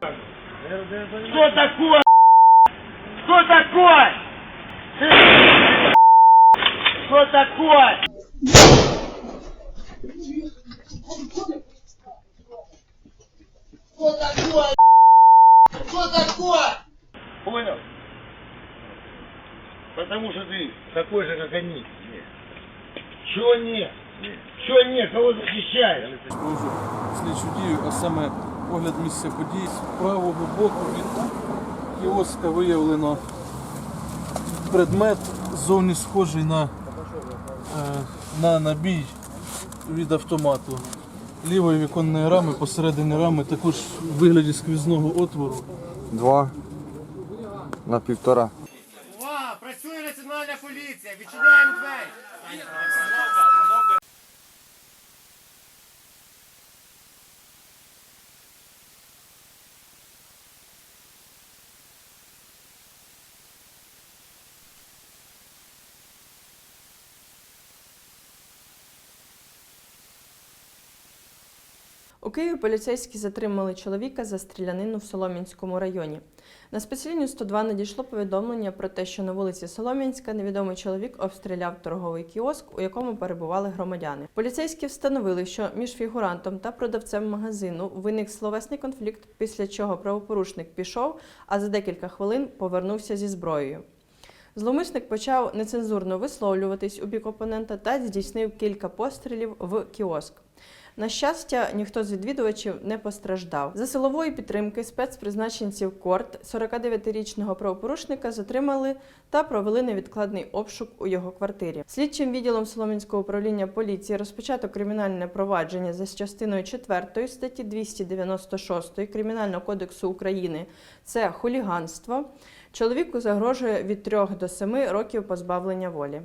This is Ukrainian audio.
Кто такой? Кто такой? Кто такой? Кто такой? Кто такой? Понял? Потому что ты такой же, как они. Чего нет? Чего нет? Кого защищаешь? Слідчу дію, а саме огляд місця подій. З правого боку від кіоска виявлено предмет зовні схожий на, е, на набій від автомату. Лівої віконної рами, посередині рами, також в вигляді сквізного отвору. Два на півтора. Увага! Працює національна поліція! Відчиняємо двері! У Києві поліцейські затримали чоловіка за стрілянину в Солом'янському районі. На спецлінію 102 надійшло повідомлення про те, що на вулиці Солом'янська невідомий чоловік обстріляв торговий кіоск, у якому перебували громадяни. Поліцейські встановили, що між фігурантом та продавцем магазину виник словесний конфлікт, після чого правопорушник пішов, а за декілька хвилин повернувся зі зброєю. Зловмисник почав нецензурно висловлюватись у бік опонента та здійснив кілька пострілів в кіоск. На щастя, ніхто з відвідувачів не постраждав. За силової підтримки спецпризначенців Корт 49-річного правопорушника затримали та провели невідкладний обшук у його квартирі. Слідчим відділом Солом'янського управління поліції розпочато кримінальне провадження за частиною 4 статті 296 Кримінального кодексу України. Це хуліганство. Чоловіку загрожує від 3 до 7 років позбавлення волі.